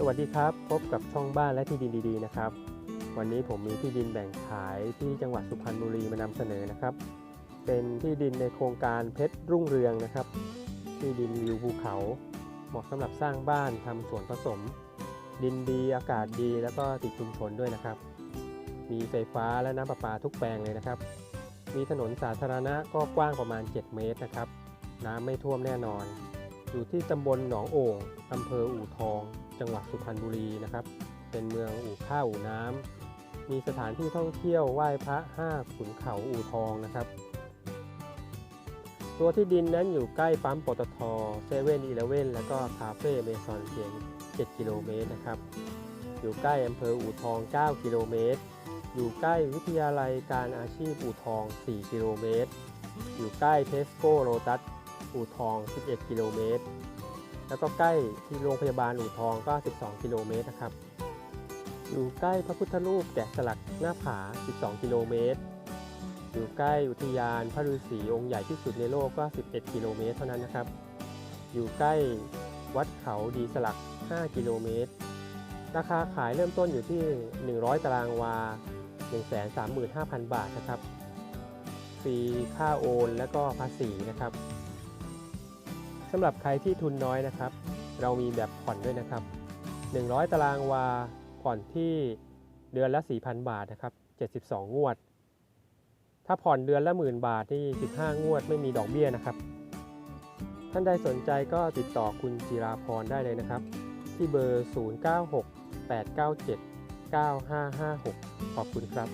สวัสดีครับ พบกับช่องบ้านและที่ดินดีๆนะครับ วันนี้ผมมีที่ดินแบ่งขายที่จังหวัดสุพรรณบุรีมานำเสนอนะครับ เป็นที่ดินในโครงการเพชรรุ่งเรืองนะครับ ที่ดินวิวภูเขา เหมาะสำหรับสร้างบ้านทำสวนผสม ดินดีอากาศดีแล้วก็ติดชุมชนด้วยนะครับ มีไฟฟ้าและน้ำประปาทุกแปลงเลยนะครับ มีถนนสาธารณะก็กว้างประมาณ 7 เมตรนะครับ น้ำไม่ท่วมแน่นอน อยู่ที่ตำบลหนองโอ่งอำเภออู่ทอง จังหวัดสุพรรณบุรีนะครับ เป็นเมืองอู่ข้าวอู่น้ำมีสถานที่ท่องเที่ยวไหว้พระห้าขุนเขาอู่ทองนะครับ ตัวที่ดินนั้นอยู่ใกล้ปั๊มปตทเซเว่นอีเลเว่นแล้วก็คาเฟ่เมซอนเพียง 7 กิโลเมตรนะครับ อยู่ใกล้อำเภออู่ทอง 9 กิโลเมตร อยู่ใกล้วิทยาลัยการอาชีพอู่ทอง 4 กิโลเมตร อยู่ใกล้เทสโก้โ t ตัสอู่ทอง 11 กิโลเมตร แล้วก็ใกล้ที่โรงพยาบาลอู่ทองก็ 12 กิโลเมตรนะครับ อยู่ใกล้พระพุทธรูปแกะสลักหน้าผา 12 กิโลเมตร อยู่ใกล้อุทยานพระฤาษีองค์ใหญ่ที่สุดในโลกก็ 11 กิโลเมตรเท่านั้นนะครับ อยู่ใกล้วัดเขาดีสลัก 5 กิโลเมตร ราคาขายเริ่มต้นอยู่ที่ 100 ตารางวา 135,000 บาทนะครับ ฟรีค่าโอนและก็ภาษีนะครับำหรับใครที่ทุนน้อยนะครับ เรามีแบบผ่อนด้วยนะครับ 100 ตารางวาผ่อนที่เดือนละ 4,000 บาทนะครับ 72 งวด ถ้าผ่อนเดือนละหมื่นบาทนี่ 15 งวดไม่มีดอกเบี้ยนะครับ ท่านใดสนใจก็ติดต่อคุณจิราพรได้เลยนะครับ ที่เบอร์ 096 897 9556 ขอบคุณครับ